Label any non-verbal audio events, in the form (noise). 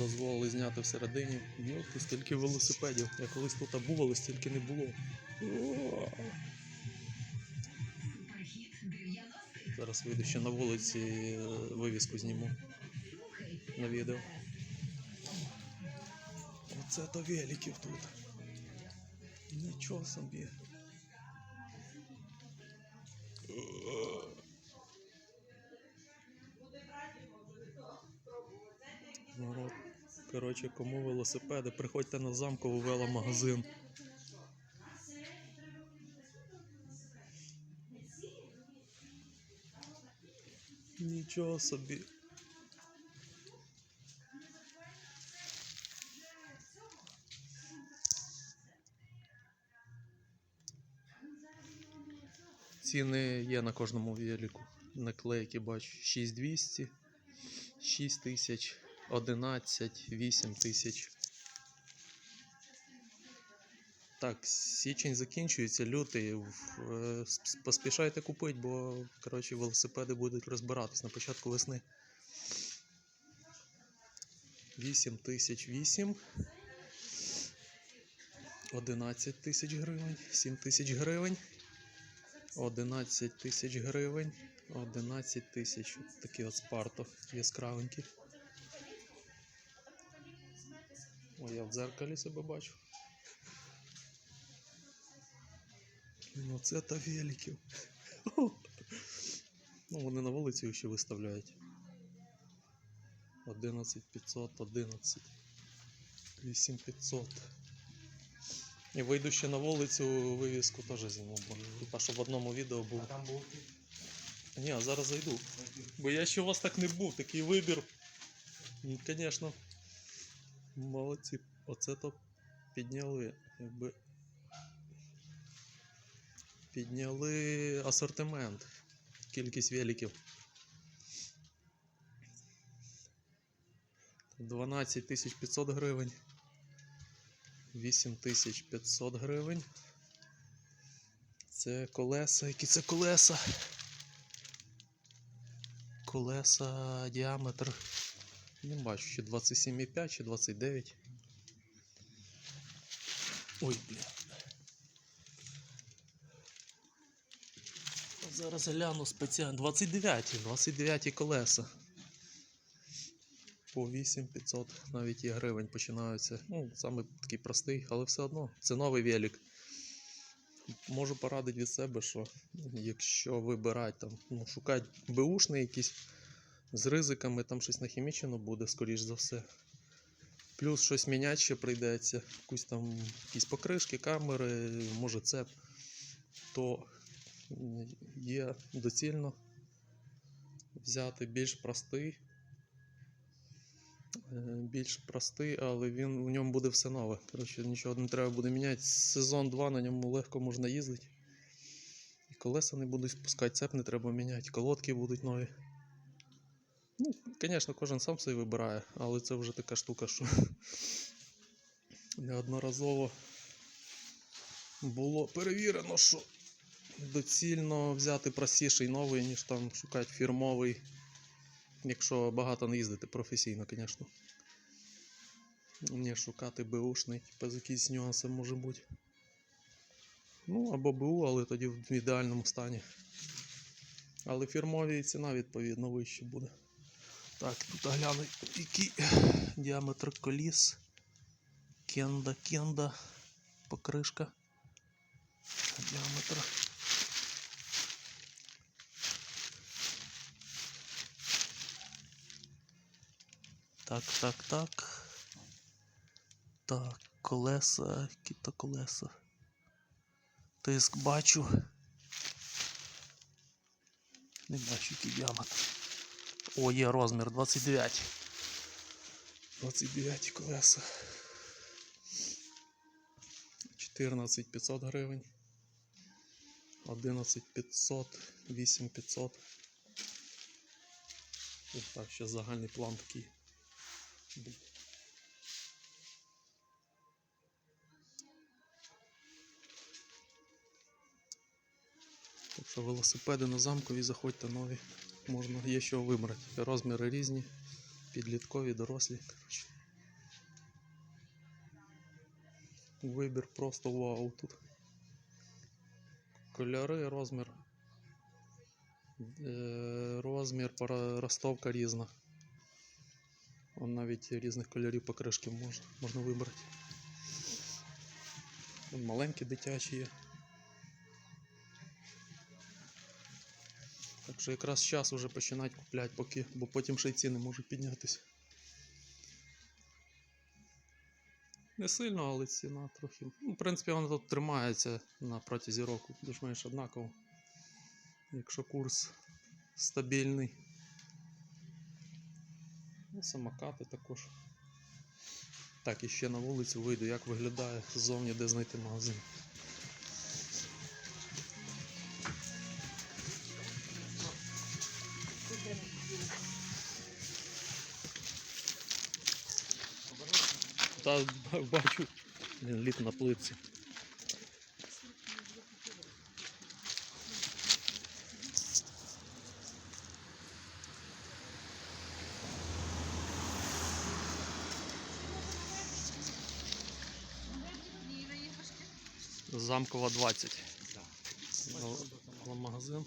дозволили зняти всередині. Ну, стільки велосипедів. Я колись тут був, але стільки не було. Зараз вийду ще на вулиці, вивіску зніму на відео. Оце то великів тут. Нічого собі. Коротше, кому велосипеди, приходьте на замкову веломагазин. Нічого собі. Ціни є на кожному велику. Наклейки бачу 6200, 6000, 11, 8000. Так, січень закінчується, лютий. е, Поспішайте купити, бо коротше, велосипеди будуть розбиратись на початку весни. 8 тисяч 8. 11 тисяч гривень, 7 тисяч гривень. 11 тисяч гривень, 11 тисяч. Такі от спарто яскравенькі. О, я в дзеркалі себе бачу. Ну це та великів. Ну, вони на вулиці ще виставляють. 11 500, 11. 8500. І вийду ще на вулицю, вивіску теж зніму, бо типа, щоб в одному відео був. Там був Ні, а зараз зайду. Бо я ще у вас так не був, такий вибір. Ну, Звісно. Молодці. Оце то підняли. Якби. Підняли асортимент. Кількість великів. 12 500 гривень. 8500 гривень. Це колеса. Які це колеса? Колеса діаметр. Не бачу, чи 27,5, чи 29. Ой, блін. Зараз гляну спеціально. 29, 29 колеса. По 8500 навіть і гривень починаються. Ну, саме такий простий, але все одно. Це новий велик. Можу порадити від себе, що якщо вибирати там, ну, шукати беушний якийсь з ризиками, там щось нахімічено буде, скоріш за все. Плюс щось міняти ще прийдеться, якусь там якісь покришки, камери, може цеп, то є доцільно взяти більш простий. е, Більш простий, але він в ньому буде все нове. Коротше, нічого не треба буде міняти. Сезон 2 на ньому легко можна їздити. І колеса не будуть спускати, цеп не треба міняти, колодки будуть нові. Ну, звісно, кожен сам собі вибирає, але це вже така штука, що неодноразово було перевірено, що доцільно взяти простіший новий, ніж там шукати фірмовий, якщо багато не їздити професійно, звісно. Не шукати беушний, типу, з якісь нюанси може бути. Ну, або БУ, але тоді в ідеальному стані. Але фірмові ціна відповідно вища буде. Так, тут гляну, який діаметр коліс. Кенда, кенда, покришка. Діаметр. Так, так, так. Так, колеса, які то колеса. Тиск бачу. Не бачу, який діаметр. О, є розмір 29. 29 колеса. 14 500 гривень. 11 500, 8 500. Ось так, ще загальний план такий. Так що велосипеди на замкові заходьте нові можна є що вибрати. Розміри різні, підліткові, дорослі. Коротше. Вибір просто вау тут. Кольори, розмір. Е, розмір, ростовка різна. Он навіть різних кольорів покришки можна можна вибрати. Маленькі дитячі є. Так що якраз час вже починати купляти, поки, бо потім ще й ціни можуть піднятися. Не сильно, але ціна трохи. Ну, в принципі, вона тут тримається на протязі року, більш-менш однаково. Якщо курс стабільний. Ну, самокати також. Так, і ще на вулицю вийду, як виглядає ззовні, де знайти магазин. Та (laughs) бачу, він літ на плитці. Замкова 20. Ал- ал- магазин.